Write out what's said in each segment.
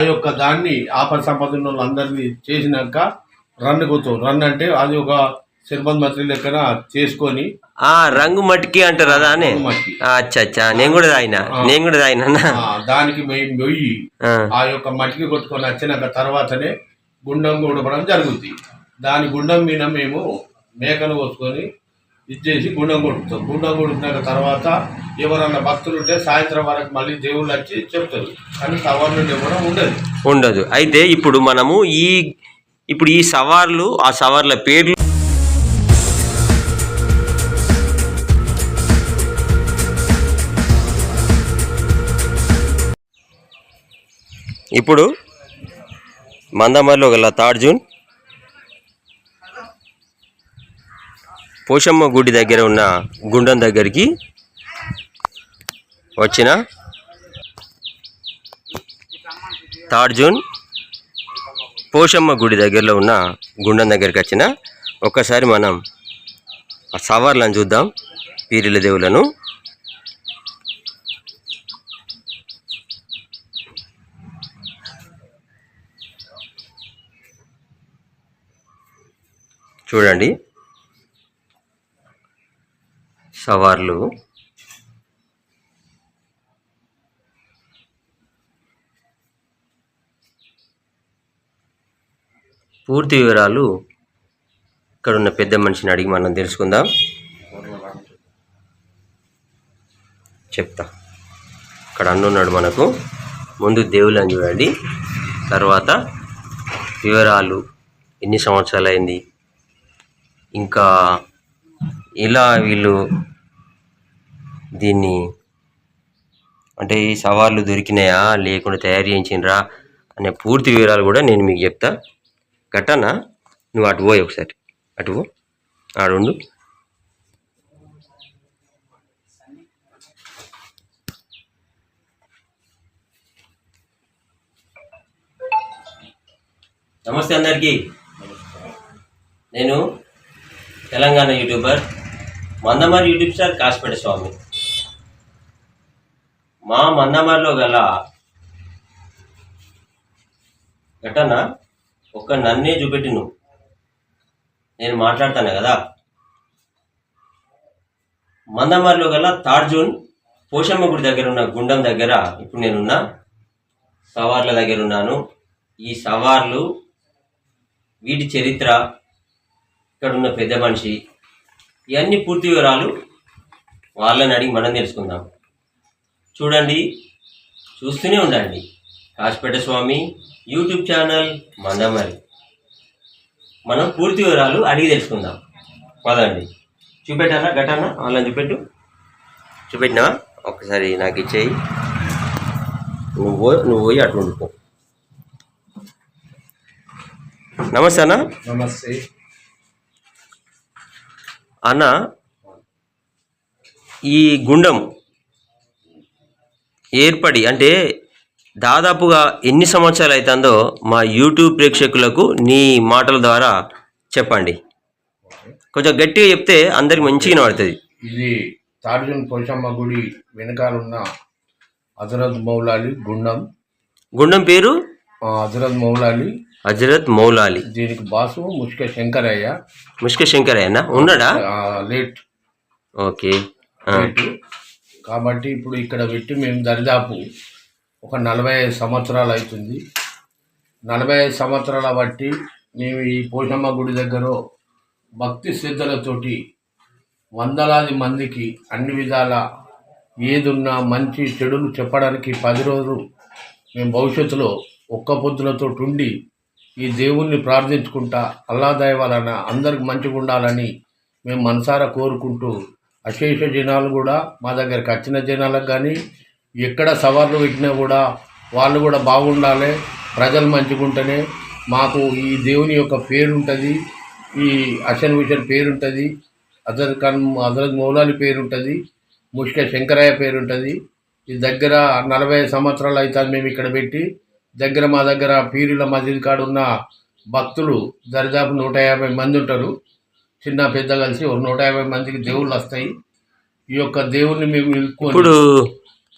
ఆ యొక్క దాన్ని ఆపద సంపద అందరినీ చేసినాక రన్ పోతాం రన్ అంటే అది ఒక సిర్బంద్ మంత్రి లెక్కన చేసుకొని ఆ రంగు మట్టికి అంటారు అదా అని? అచ్చా అచ్చా. నేను కూడా తాగిన నేను కూడా తాగినా ఆ, దానికి మేము పోయి ఆ, ఆ యొక్క మట్టికి కొట్టుకొని వచ్చినాక తర్వాతనే గుండం కూడపడం జరుగుద్ది. దాని గుండం మీద మేము మేకను కోసుకొని ఇచ్చేసి గుండం కొడుతాం గుండం కొడుకున్నాక తర్వాత ఎవరన్నా భక్తులు ఉంటే సాయంత్రం వరకు మళ్ళీ దేవుళ్ళు వచ్చి చెప్తారు. కానీ సవాళ్ళు కూడా ఉండదు. ఉండదు. అయితే ఇప్పుడు మనము ఈ ఇప్పుడు ఈ సవార్లు ఆ సవార్ల పేర్లు ఇప్పుడు మందమర్లో గల తార్జున్ పోషమ్మ గుడి దగ్గర ఉన్న గుండం దగ్గరికి వచ్చిన తార్జున్ పోషమ్మ గుడి దగ్గరలో ఉన్న గుండం దగ్గరికి వచ్చిన ఒక్కసారి మనం ఆ సవార్లను చూద్దాం పీరిల దేవులను చూడండి. సవార్లు. పూర్తి వివరాలు ఇక్కడ ఉన్న పెద్ద మనిషిని అడిగి మనం తెలుసుకుందాం. చెప్తా. ఇక్కడ అన్నున్నాడు మనకు. ముందు దేవుళ్ళని చూడండి. తర్వాత వివరాలు. ఎన్ని సంవత్సరాలు అయింది ఇంకా ఇలా వీళ్ళు దీన్ని అంటే ఈ సవాళ్ళు దొరికినాయా? లేకుండా తయారు చేయించినరా? అనే పూర్తి వివరాలు కూడా నేను మీకు చెప్తా. ఘటన నువ్వు అటు పోయి ఒకసారి. అటు పో. ఆడుండు నమస్తే అందరికీ. నేను Telangana YouTuber Mandamarri YouTube star Kasipet Swamy. మా మందమారిలో గల ఘటన ఒక్క నన్నే చూపెట్టిను నేను మాట్లాడతాను కదా? మందమర్లో గల తార్జున్ పోషమ్మ గుడి దగ్గర ఉన్న గుండం దగ్గర ఇప్పుడు నేనున్నా. సవార్ల దగ్గర ఉన్నాను. ఈ సవార్లు వీటి చరిత్ర ఇక్కడ ఉన్న పెద్ద మనిషి ఇవన్నీ పూర్తి వివరాలు వాళ్ళని అడిగి మనం తెలుసుకుందాం. చూడండి చూస్తూనే ఉండండి. Kasipet Swamy YouTube channel Mandamarri. మనం పూర్తి వివరాలు అడిగి తెలుసుకుందాం. పదండి. చూపెట్టానా? గటానా వాళ్ళని చూపెట్టు. చూపెట్టినావా? ఒక్కసారి నాకు ఇచ్చేయి. నువ్వు నువ్వు పోయి అటు ఉండిపో. నమస్తే అన్న. నమస్తే. అన్న ఈ గుండం ఏర్పడి అంటే దాదాపుగా ఎన్ని సంవత్సరాలు అవుతుందో మా యూట్యూబ్ ప్రేక్షకులకు నీ మాటల ద్వారా చెప్పండి. కొంచెం గట్టిగా చెప్తే అందరికి మంచిగా వినబడుతుంది. ఇది తార్జున్ పోషమ్మ గుడి వెనకాలన్న హజరత్ మౌలాలి గుండం. గుండం పేరు? హజరత్ మౌలాలి. హజరత్ మౌలాలి. దీనికి బాసు ముష్క శంకరయ్య. ముష్క శంకరయ్యనా? ఉన్నాడా? లేట్. ఓకే. కాబట్టి ఇప్పుడు ఇక్కడ పెట్టి మేము దరిదాపు ఒక నలభై ఐదు సంవత్సరాలు అవుతుంది. నలభై ఐదు సంవత్సరాల బట్టి మేము ఈ పోషమ్మ గుడి దగ్గర భక్తి శ్రద్ధలతోటి వందలాది మందికి అన్ని విధాల ఏదున్నా మంచి చెడులు చెప్పడానికి పది రోజులు మేము భవిష్యత్తులో ఒక్క పొద్దులతో ఉండి ఈ దేవుణ్ణి ప్రార్థించుకుంటా అల్లా దయ అందరికి మంచిగా ఉండాలని మేము మనసారా కోరుకుంటూ అశేష జనాలు కూడా మా దగ్గరికి వచ్చిన జనాలకు కానీ ఎక్కడ సవాళ్ళు పెట్టినా కూడా వాళ్ళు కూడా బాగుండాలి ప్రజలు మంచిగుంటేనే మాకు ఈ దేవుని యొక్క పేరు ఉంటుంది ఈ అషన్ విషన్ పేరు ఉంటుంది అజరత్ ఖాన్ అజరత్ మౌలాలి పేరు ఉంటుంది ముష్క శంకరయ్య పేరు ఉంటుంది. ఈ దగ్గర నలభై సంవత్సరాలు అవుతుంది మేము ఇక్కడ పెట్టి దగ్గర మా దగ్గర పీరుల మసీద్ కాడున్న భక్తులు దరిదాపు నూట యాభై మంది ఉంటారు. చిన్న పెద్ద కలిసి ఒక నూట యాభై మందికి దేవుళ్ళు వస్తాయి. ఈ యొక్క దేవుణ్ణి మేము ఇప్పుడు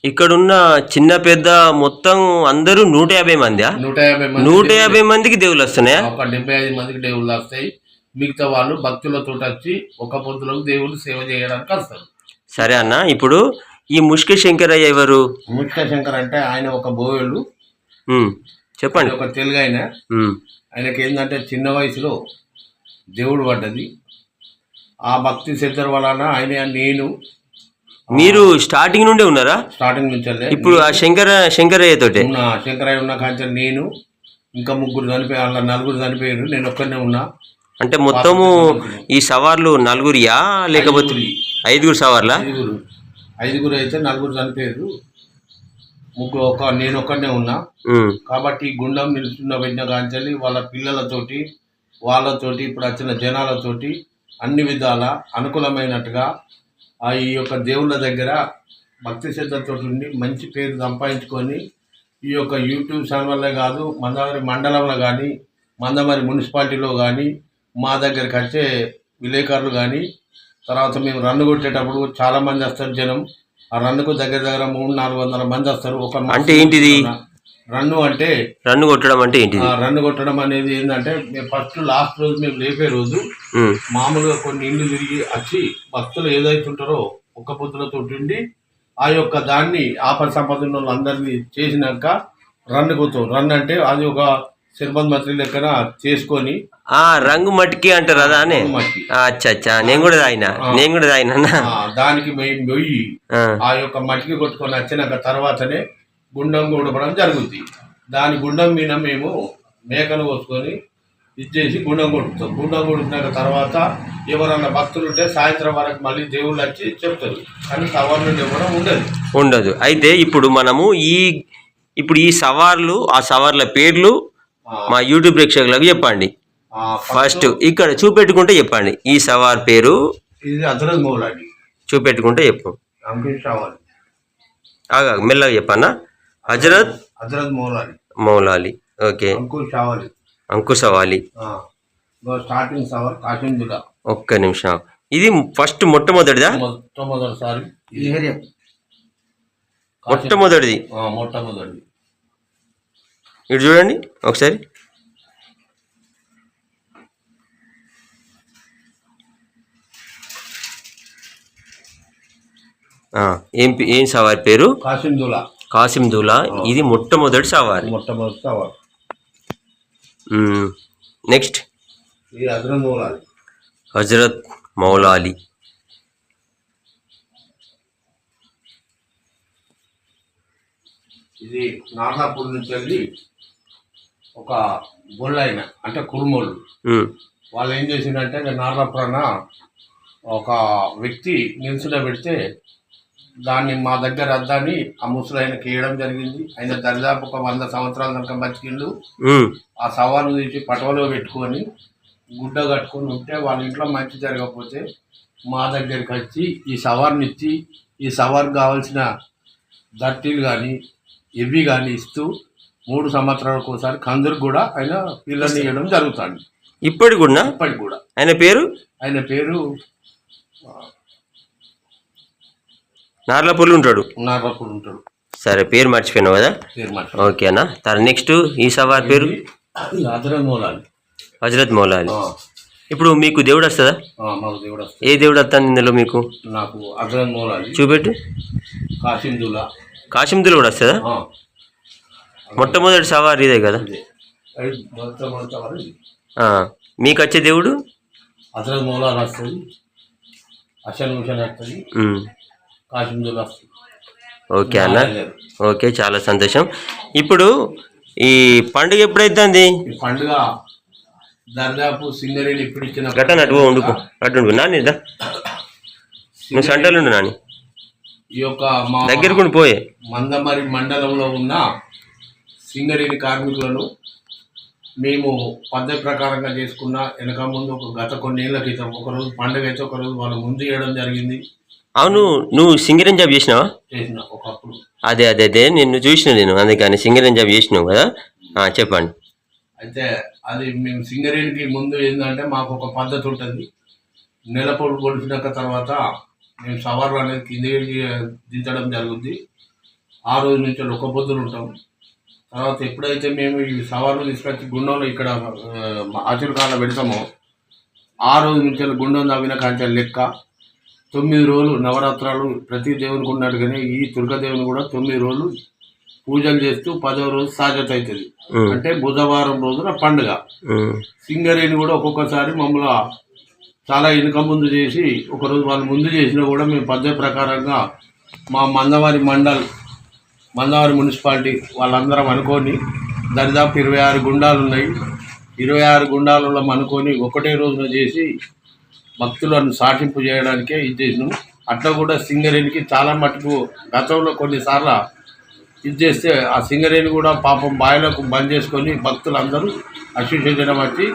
ఇక్కడున్న చిన్న పెద్ద మొత్తం అందరూ నూట యాభై మంది? నూట యాభై మంది నూట యాభై మందికి దేవుళ్ళు వస్తున్నాయా? ఒక డెబ్బై ఐదు మందికి దేవుళ్ళు వస్తాయి. మిగతా వాళ్ళు భక్తులతో వచ్చి ఒక పొద్దులకు దేవుళ్ళు సేవ చేయడానికి వస్తారు. సరే అన్న ఇప్పుడు ఈ ముష్క శంకరయ్య ఎవరు? ముఖ్య శంకర్ అంటే ఆయన ఒక బోయలు చెప్పండి. ఒక తెలుగు ఆయన. ఆయనకి ఏంటంటే చిన్న వయసులో దేవుడు పడ్డది. ఆ భక్తి శ్రద్ధ వలన ఆయన నేను మీరు స్టార్టింగ్ నుండే ఉన్నారా? స్టార్టింగ్ నుంచి ఇప్పుడు ఆ శంకర శంకరయ్య తోటే ఉన్న శంకరయ్య ఉన్న కాంచెలు నేను ఇంకా ముగ్గురు చనిపోయి అలా నలుగురు చనిపోయారు నేను ఒక్కనే ఉన్నా. అంటే మొత్తము ఈ సవార్లు నలుగురియా లేకపోతే ఐదుగురు. సవార్లా? ఐదుగురు. ఐదుగురు అయితే నలుగురు చనిపోయారు. ముగ్గురు ఒక నేను ఒక్కనే ఉన్నా. కాబట్టి గుండం నిలుస్తున్న పెట్టిన కాంచెల్లి వాళ్ళ పిల్లలతోటి వాళ్ళతోటి ఇప్పుడు వచ్చిన జనాలతోటి అన్ని విధాల అనుకూలమైనట్టుగా ఆ ఈ యొక్క దేవుళ్ళ దగ్గర భక్తి శ్రద్ధతో ఉండి మంచి పేరు సంపాదించుకొని ఈ యొక్క యూట్యూబ్ ఛానల్లో కాదు మందమరి మండలంలో కానీ మందమరి మున్సిపాలిటీలో కానీ మా దగ్గరికి వచ్చే విలేకరులు కానీ తర్వాత మేము రన్ను కొట్టేటప్పుడు చాలా మంది వస్తారు జనం ఆ రన్నుకు దగ్గర దగ్గర మూడు నాలుగు వందల మంది వస్తారు ఒక అంటే ఏంటిది? రన్ను అంటే రన్ను కొట్టడం అంటే ఏంటిది? ఆ రన్ను కొట్టడం అనేది ఏంటంటే మేము ఫస్ట్ లాస్ట్ రోజు మేము లేపే రోజు మామూలుగా కొన్ని ఇల్లు తిరిగి వచ్చి భక్తులు ఏదైతే ఉంటారో ఒక్క పొద్దులతో ఉండి ఆ యొక్క దాన్ని ఆపద సంపద అందరినీ చేసినాక రన్ పోతాం రన్ అంటే అది ఒక సిర్బంద్ మంత్రి లెక్కన చేసుకొని ఆ రంగు మట్టికి అంటారు అదా అచ్చా అచ్చా. నేను కూడా తాగిన నేను కూడా తాగినా ఆ, దానికి మేము పోయి ఆ, ఆ యొక్క మట్టికి కొట్టుకొని వచ్చినాక తర్వాతనే గుండం కూడపడం జరుగుద్ది. దాని గుండం మీద మేము మేకను కోసుకొని ఇచ్చేసి గుండం కొడుకుతాం గుండం కొడుకున్నాక తర్వాత ఎవరన్నా భక్తులు ఉంటే సాయంత్రం వరకు మళ్ళీ దేవుళ్ళు వచ్చి చెప్తారు. కానీ సవాళ్ళు ఇవ్వడం ఉండదు. ఉండదు. అయితే ఇప్పుడు మనము ఈ ఇప్పుడు ఈ సవార్లు ఆ సవార్ల పేర్లు మా యూట్యూబ్ ప్రేక్షకులకు చెప్పండి. ఫస్ట్ ఇక్కడ చూపెట్టుకుంటే చెప్పండి. ఈ సవార్ పేరు? ఇది చూపెట్టుకుంటే చెప్పు. మెల్లగా చెప్పన్నా. హజరత్ అదరస్ మౌలాడి మౌలాలి. ఓకే. అంకుల్ షావాలి. అంకుశ వాలి స్టార్టింగ్ సవర్ కాశిందుల ఒక్క నిమిషం. ఇది ఫస్ట్ మొట్టమొదటిదా? మొట్టమొదటిసారి ఈ ఏరియా మొట్టమొదటిది. ఆ, మొట్టమొదటిది. ఇటు చూడండి ఒకసారి. ఆ, ఏం పే- ఏం సవారి పేరు? కాశిందుల కాసిం దూలా ఇది మొట్టమొదటి సవారి. మొట్టమొదటి సవర్. నెక్స్ట్. ఇది అదరస్ మౌలాడి హజరత్ మౌలాలి. ఇది నార్లాపూర్ నుంచి వెళ్ళి ఒక గొల్లైన అంటే కురుమోళ్ళు. వాళ్ళు ఏం చేసిందంటే ఇక నార్లాపురాన ఒక వ్యక్తి నిల్చున పెడితే దాన్ని మా దగ్గర అద్దాన్ని ఆ ముసలాయనకి ఇవ్వడం జరిగింది. ఆయన దరిదాపు ఒక వంద సంవత్సరాల దాకా బతికిండు. ఆ సవాలు తీసి పటవలో పెట్టుకొని గుడ్డ కట్టుకొని ఉంటే వాళ్ళ ఇంట్లో మంచి జరగకపోతే మా దగ్గరికి వచ్చి ఈ సవార్ని ఇచ్చి ఈ సవార్కి కావాల్సిన దట్టీలు కానీ ఇవి కానీ ఇస్తూ మూడు సంవత్సరాలకు ఒకసారి కందుకు కూడా ఆయన పిల్లల్ని ఇవ్వడం జరుగుతుంది. ఇప్పటికి కూడా? ఇప్పటికి కూడా. ఆయన పేరు? ఆయన పేరు నార్లపల్లి ఉంటాడు. సరే పేరు మర్చిపోయినావు కదా? మాట ఓకేనా తర్వాత నెక్స్ట్ ఈ సవార్ పేరు? హజరత్ మౌలాలి. ఇప్పుడు మీకు దేవుడు వస్తుందా? ఏ దేవుడు వస్తాను ఇందులో మీకు? నాకు చూపెట్టు. కాసిందులా కాశిందులు కూడా వస్తుందా? మొట్టమొదటి సవార్ ఇదే కదా? మీకు వచ్చే దేవుడు? మూలాలు వస్తుంది. వస్తుంది ఓకే అన్న. ఓకే చాలా సంతోషం. ఇప్పుడు ఈ పండుగ ఎప్పుడైతుంది పండుగ దర్దాపు సింగరేణి ఇప్పుడు ఇచ్చిన గట్ట నటు వండుకో అటు వండుకో నాని దా. నువ్వు సంటలు ఉండు నాని ఈ యొక్క మా దగ్గరకు పోయే. మందమరి మండలంలో ఉన్న సింగరేణి కార్మికులను మేము పద్ధతి ప్రకారంగా చేసుకున్న వెనక ముందు ఒక గత కొన్నేళ్ళ క్రితం ఒకరోజు పండుగ అయితే ఒకరోజు వాళ్ళు ముందు చేయడం జరిగింది. అవును నువ్వు సింగరేం జాబ్ చేసినావా? చేసిన ఒకప్పుడు. అదే అదే అదే నిన్ను చూసిన నేను అందుకని సింగరేం జాబ్ చేసినావు కదా? చెప్పండి. అయితే అది మేము సింగరేణికి ముందు ఏంటంటే మాకు ఒక పద్ధతి ఉంటుంది. నెలపొడు పొడిచినాక తర్వాత మేము సవార్లు అనేది కింద దించడం జరుగుద్ది. ఆ రోజు నుంచి ఒక పొద్దులు ఉంటాం. తర్వాత ఎప్పుడైతే మేము ఈ సవాళ్ళు తీసుకొచ్చి గుండంలో ఇక్కడ ఆచరకాల పెడతామో ఆ రోజు నుంచి గుండం తవ్విన కాంచె లెక్క. తొమ్మిది రోజులు నవరాత్రాలు ప్రతి దేవునికి ఉన్నట్టుగానే ఈ దుర్గాదేవుని కూడా తొమ్మిది రోజులు పూజలు చేస్తూ పదో రోజు సాధ్యత అవుతుంది. అంటే బుధవారం రోజున పండుగ. సింగరేణి కూడా ఒక్కొక్కసారి మమ్మల్ని చాలా వెనుక ముందు చేసి ఒకరోజు వాళ్ళు ముందు చేసినా కూడా మేము పద్ధతి ప్రకారంగా మా మందవారి మండల్ మందవారి మున్సిపాలిటీ వాళ్ళందరం అనుకొని దరిదాపు ఇరవై ఆరు గుండాలు ఉన్నాయి. ఇరవై ఆరు గుండాలలో అనుకొని ఒకటే రోజున చేసి భక్తులను సాటింపు చేయడానికే ఇది చేసినాం. అట్లా కూడా సింగరేణికి చాలా మటుకు గతంలో కొన్నిసార్లు ఇది చేస్తే ఆ సింగరేణి కూడా పాపం బాయలకు బంద్ చేసుకొని భక్తులందరూ అశుషించడం వచ్చి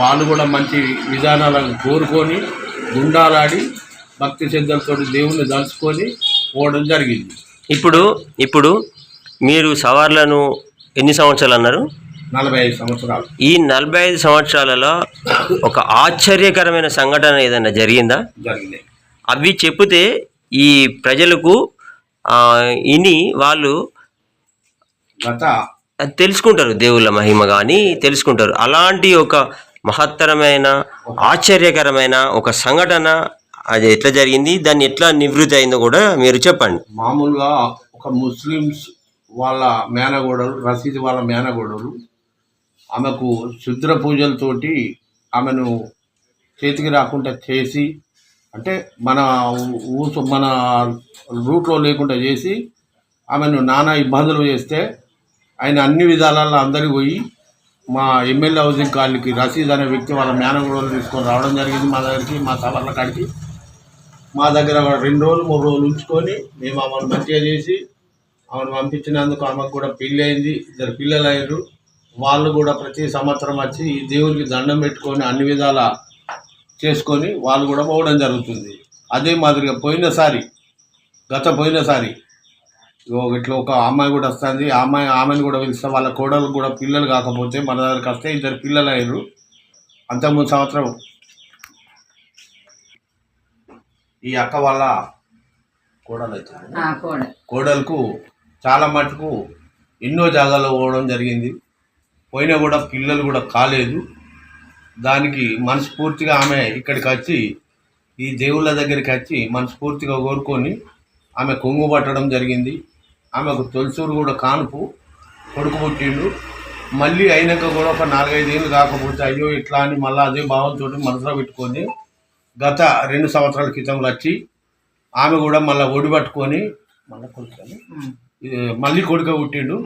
వాళ్ళు కూడా మంచి విధానాలను కోరుకొని గుండాలాడి భక్తి శ్రద్ధలతో దేవుణ్ణి దలుచుకొని పోవడం జరిగింది. ఇప్పుడు ఇప్పుడు మీరు సవార్లను ఎన్ని సంవత్సరాలు అన్నారు? నలభై ఐదు సంవత్సరాలు. ఈ నలభై ఐదు సంవత్సరాలలో ఒక ఆశ్చర్యకరమైన సంఘటన ఏదైనా జరిగిందా? అవి చెప్తే ఈ ప్రజలకు ఇని వాళ్ళు గత తెలుసుకుంటారు దేవుళ్ళ మహిమ కానీ తెలుసుకుంటారు. అలాంటి ఒక మహత్తరమైన ఆశ్చర్యకరమైన ఒక సంఘటన అది ఎట్లా జరిగింది? దాన్ని ఎట్లా నివృత్తి అయిందో కూడా మీరు చెప్పండి. మామూలుగా ఒక ముస్లిమ్స్ వాళ్ళ మేనగోడలు రసీద్ వాళ్ళ మేనగోడలు ఆమెకు శుద్ర పూజలతోటి ఆమెను చేతికి రాకుండా చేసి అంటే మన ఊసు మన రూట్లో లేకుండా చేసి ఆమెను నానా ఇబ్బందులు చేస్తే ఆయన అన్ని విధాలలో అందరికి పోయి మా ఎమ్మెల్యే హౌసింగ్ కాలనీకి రసీద్ అనే వ్యక్తి వాళ్ళ మేనగూడలు తీసుకొని రావడం జరిగింది మా దగ్గరికి మా సవర్ల కాడికి. మా దగ్గర రెండు రోజులు మూడు రోజులు ఉంచుకొని మేము ఆమెను మంచిగా చేసి ఆమెను పంపించినందుకు ఆమెకు కూడా పెళ్ళి అయింది. ఇద్దరు పిల్లలు అయ్యారు. వాళ్ళు కూడా ప్రతి సంవత్సరం వచ్చి ఈ దేవునికి దండం పెట్టుకొని అన్ని విధాల చేసుకొని వాళ్ళు కూడా పోవడం జరుగుతుంది. అదే మాదిరిగా పోయినసారి గత పోయినసారి ఇగో ఇట్లా ఒక అమ్మాయి కూడా వస్తుంది. ఆ అమ్మాయి ఆమెను కూడా పిలిస్తే వాళ్ళ కోడలు కూడా పిల్లలు కాకపోతే మన దగ్గరికి వస్తే ఇద్దరు పిల్లలు అయ్యారు అంతకుముందు సంవత్సరం ఈ అక్క వాళ్ళ కోడలు అవుతుంది కోడలకు చాలా మటుకు ఎన్నో జాగాల్లో పోవడం జరిగింది. పోయినా కూడా పిల్లలు కూడా కాలేదు. దానికి మనస్ఫూర్తిగా ఆమె ఇక్కడికి వచ్చి ఈ దేవుళ్ళ దగ్గరికి వచ్చి మనస్ఫూర్తిగా కోరుకొని ఆమె కొంగు పట్టడం జరిగింది. ఆమెకు తొలిసూరు కూడా కానుపు కొడుకు పుట్టిండు. మళ్ళీ అయినాక కూడా ఒక నాలుగైదు ఏళ్ళు కాకపోతే అయ్యో ఇట్లా అని మళ్ళీ అదే భావంతో మనసులో పెట్టుకొని గత రెండు సంవత్సరాల క్రితం వచ్చి ఆమె కూడా మళ్ళీ ఒడి పట్టుకొని మళ్ళీ కొడుకు మళ్ళీ కొడుక పుట్టిండు.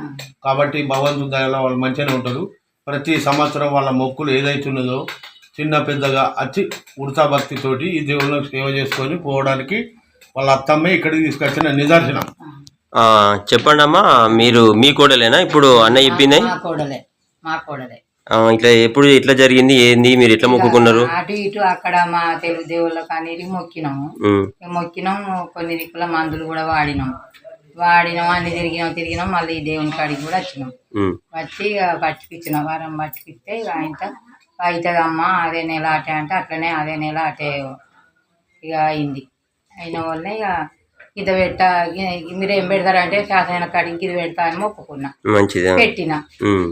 కాబట్టి భగవంతుని దయలో వాళ్ళు మంచిగానే ఉంటారు. ప్రతి సంవత్సరం వాళ్ళ మొక్కులు ఏదైతున్నదో చిన్న పెద్దగా అతి ఉడతా భక్తితోటి ఈ దేవుళ్ళకి సేవ చేసుకొని పోవడానికి వాళ్ళ అత్తమ్మే ఇక్కడికి తీసుకొచ్చిన నిదర్శనం. ఆ, చెప్పండి అమ్మా మీరు మీ కోడలేనా? ఇప్పుడు అన్న చెప్పింది ఇట్లా ఎప్పుడు ఇట్లా జరిగింది? ఏంది? మీరు ఎట్లా మొక్కుకున్నారు? అటు ఇటు అక్కడ మా తెలుగు దేవుళ్ళకి అనేది మొక్కినాము. ఉమ్, ఇక మొక్కినాం కొన్ని దిక్కుల మందులు కూడా వాడినాం వాడినాం అన్ని తిరిగినాం తిరిగినాం మళ్ళీ దేవుని కాడికి కూడా వచ్చినాం. వచ్చి ఇక పట్టుకిచ్చిన వారం పట్టుకిస్తే ఇక ఆయన అవుతుందమ్మా అదే నెల అటే అంటే అట్లనే అదే నెల అటే ఇక అయింది. అయిన వల్ల ఇక ఇది పెట్ట మీరు ఏం పెడతారంటే శాసన కాడికి ఇది పెడతా అని ఆ. పెట్టిన.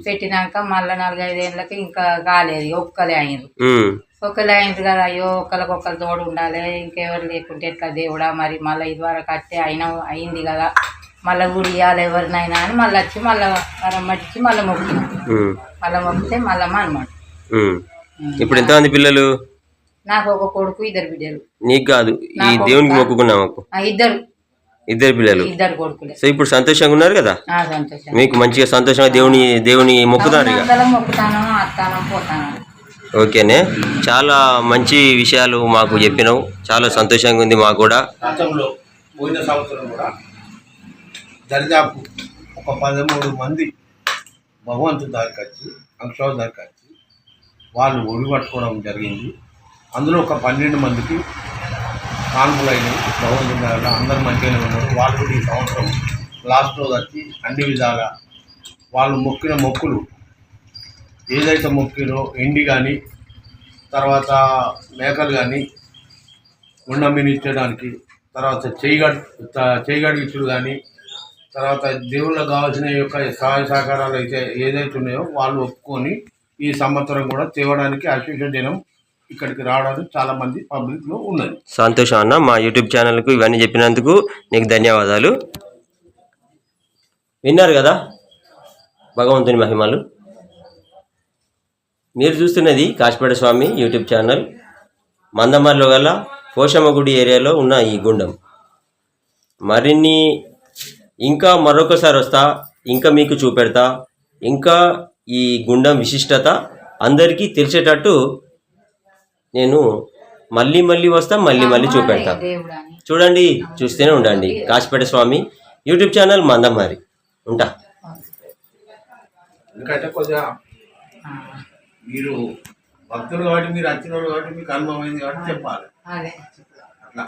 పెట్టినాక మళ్ళీ నాలుగైదేళ్ళకి ఇంకా కాలేదు ఇక ఒక్కలే అయినరు ఉమ్, ఒక్కలే అయింది కదా అయ్యో ఒక్కరికి ఒక్కరు తోడు ఉండాలి ఇంకెవరు లేకుంటే ఎట్లా దేవుడా మరి మళ్ళీ ఇది వరకు అట్టే అయినా అయింది కదా. మళ్ళీ గుడి ఇవ్వాలి ఎవరినైనా అని మళ్ళీ వచ్చి మళ్ళీ వరం పట్టించి మళ్ళీ మొక్కినాం మళ్ళీ మొక్కితే మళ్ళీ అనమాట. ఇప్పుడు ఎంతమంది పిల్లలు? నాకు ఒక కొడుకు ఇద్దరు బిడ్డలు. నీకు కాదు ఈ నాకు దేవునికి ఒక- మొక్కుకున్నాం మాకు ఆ, ఇద్దరు. ఇద్దరు పిల్లలు. ఇద్దరు కొడుకులే. సో ఇప్పుడు సంతోషంగా ఉన్నారు కదా? ఆ, సంతోషం మీకు మంచిగా సంతోషంగా దేవుని దేవుని మొక్కుతారు ఇక. అందరం మొక్కుతాను ఓకేనే చాలా మంచి విషయాలు మాకు చెప్పినావు. చాలా సంతోషంగా ఉంది మాకు కూడా. గతంలో పోయిన సంవత్సరం కూడా దరిదాపు ఒక పదమూడు మంది భగవంతు దారికి వచ్చి అంక్షాల దారికి వచ్చి వాళ్ళు ఒడి పట్టుకోవడం జరిగింది. అందులో ఒక పన్నెండు మందికి కాన్పులైనవి భగవంతుని దగ్గర అందరూ మంచిగానే ఉన్నారు. వాళ్ళు కూడా ఈ సంవత్సరం లాస్ట్ రోజు వచ్చి అన్ని విధాలా వాళ్ళు మొక్కిన మొక్కులు ఏదైతే మొక్కినో ఎండి కానీ తర్వాత మేకలు కానీ ఉండమిని ఇచ్చడానికి తర్వాత చేయగడ్ చేయగడిగించుడు కానీ తర్వాత దేవుళ్ళకు కావాల్సిన యొక్క సహాయ సహకారాలు అయితే ఏదైతే ఉన్నాయో వాళ్ళు ఒప్పుకొని ఈ సంవత్సరం కూడా తేవడానికి అశేష దినం ఇక్కడికి రావడానికి చాలా మంది పబ్లిక్లో ఉన్నది సంతోషం అన్న మా యూట్యూబ్ ఛానల్కు ఇవన్నీ చెప్పినందుకు నీకు ధన్యవాదాలు. విన్నారు కదా భగవంతుని మహిమలు? మీరు చూస్తున్నది కాశీపేట స్వామి యూట్యూబ్ ఛానల్. మందమర్లో గల పోషమ్మ గుడి ఏరియాలో ఉన్న ఈ గుండం. మరిన్ని ఇంకా మరొకసారి వస్తా ఇంకా మీకు చూపెడతా. ఇంకా ఈ గుండం విశిష్టత అందరికీ తెలిసేటట్టు నేను మళ్ళీ మళ్ళీ వస్తా మళ్ళీ మళ్ళీ చూపెడతా. చూడండి చూస్తూనే ఉండండి. కాశీపేట స్వామి యూట్యూబ్ ఛానల్ మందమారి ఉంటా. ఎందుకంటే కొద్దిగా మీరు భక్తులు కాబట్టి మీరు వచ్చిన వాళ్ళు కాబట్టి మీకు అనుభవం అయింది కాబట్టి చెప్పాలి. అదే. అట్లా.